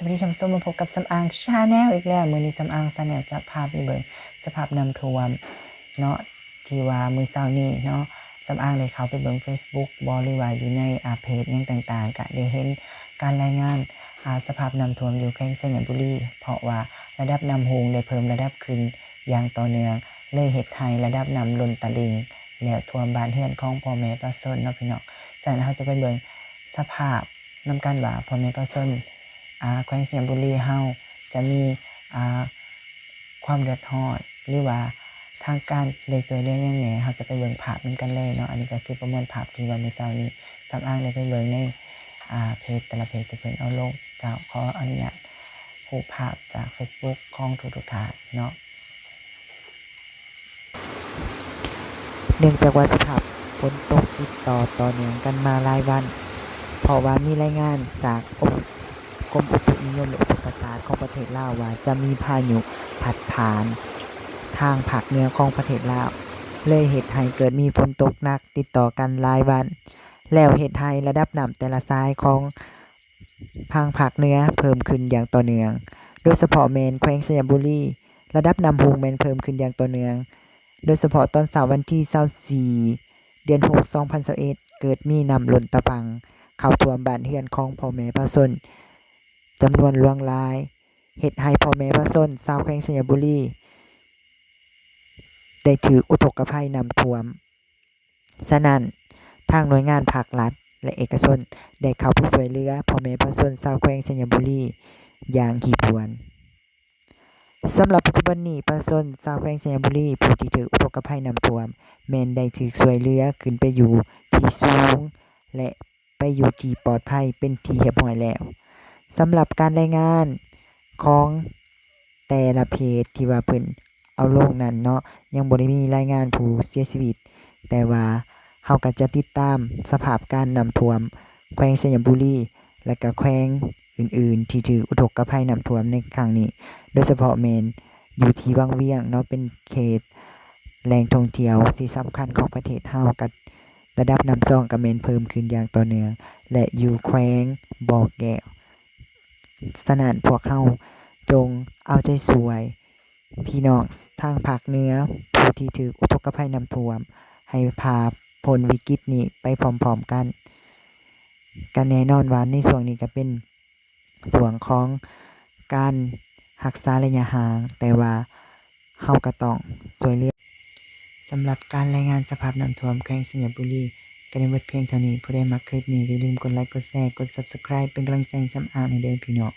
สวัสดีท่านผู้มมาพบกับสำอางชาแนลอีกแล้วมือนี้สำอางชาแนลจะพาไปเบิ่งสภาพน้ำท่วมเนาะที่ว่ามือเช้านี้เนาะสำอางเลยเขาไปเบิ่ง Facebook บหริว่าอยู่ในอาเพจยังต่างๆ ก็ได้เห็นการรายงานอาสภาพน้ำท่วมอยู่แข้งสยามบุรีเพราะว่าระดับน้ำโฮงได้เพิ่มระดับขึ้นอย่างต่อเนื่องเลยเหตุไทยระดับน้ำล้นตลิ่งแล้วท่วมบ้านเฮือนของพ่อแม่ประชาชนเนาะพี่น้องจากนั้นเขาจะไปเบิ่งสภาพน้ำกันว่าพ่อแม่ประชาชน แขวงสยมบุรีเฮาจะมีอาความเดือดร้อนหรือว่าทางการเลยสวยเรื่องยังไงเขาจะไปเบิ่งภาพมันกันเลยเนาะอันนี้ก็คือประมวลภาพที่วันในเช้านี้สำอ้างเลยไปเบิ่งในอาเพจแต่ละเพจที่เพิ่นเอาลงเจ้าขออนุญาตผูกภาพจาก Facebook ของทุกๆท่านเนาะเนื่องจากว่าสภาพฝนตกติดต่อต่อเนื่องกันมาหลายวัน เพราะว่ามีรายงานจากกรมกร มอุตุนิยมและอุตุศาสตร์ของประเทศลาวว่าจะมีพายุพัดผ่าน ทางภาคเหนือของประเทศลาว เลยเหตุให้เกิดมีฝนตกหนักติดต่อกันหลายวัน แล้วเหตุให้ระดับน้ำแต่ละสายของทางภาคเหนือเพิ่มขึ้นอย่างต่อเนื่อง โดยเฉพาะเมนแขวงสยามบุรีระดับน้ำพุงเมนเพิ่มขึ้นอย่างต่อเนื่อง โดยเฉพาะตอนเสาร์วันที่24เดือน6 2021เกิดมีน้ำล้นตะปังเข้าท่วมบ้านเรือนของพ่อแม่ประชาชน จำนวนลวงลายเฮ็ดให้พ่อแม่ประชาชนชาวแขวงสยามบุรีได้ถืออุทกภัยนำท่วมฉะนั้นทางหน่วยงานภาครัฐ และเอกชน ได้เข้าไปช่วยเหลือพ่อแม่ประชาชนชาวแขวงสยามบุรีอย่างหีบวนสำหรับปัจจุบันนี้ประชาชนชาวแขวงสยามบุรีผู้ที่ถืออุทกภัยน้ำท่วม แม่นได้ถูกช่วยเหลือขึ้นไปอยู่ที่สูง และไปอยู่ที่ปลอดภัยเป็นที่เรียบร้อยแล้ว สำหรับการรายงานของแต่ละเพจที่ว่าเพิ่นเอาลงนั้นเนาะยังบ่ได้มีรายงานผู้เสียชีวิต แต่ว่าเฮาก็จะติดตามสภาพการน้ำท่วม แขวงสยามบุรี และก็แขวงอื่น ๆ ที่ถืออุทกภัยน้ำท่วมในครั้งนี้ โดยเฉพาะเมนอยู่ที่วังเวียงเนาะเป็นเขตแหล่งท่องเที่ยวที่สำคัญของประเทศเฮากับระดับน้ำซองก็เมนเพิ่มขึ้นอย่างต่อเนื่องและอยู่แขวงบ่อแก้ว สนั่นพวกเขาจงเอาใจสวย พี่น้องทางภาคเหนือผู้ที่ถืออุทกภัยน้ำท่วม ให้พาพ้นวิกฤตนี้ไปพร้อมๆกันกันแน่นอนว่าในส่วนนี้ก็เป็นส่วนของการรักษาระยะห่าง แต่ว่าเฮาก็ต้องช่วยเลือสำหรับการรายงานสภาพน้ำท่วมแขวงสยามบุรี ก็ได้หมดเพียงเท่านี้ผู้ใดมักคลิปนี้อย่าลืมกดไลค์กดแชร์กด Subscribe เป็นกำลังใจสำอางในเดือนพี่น้อง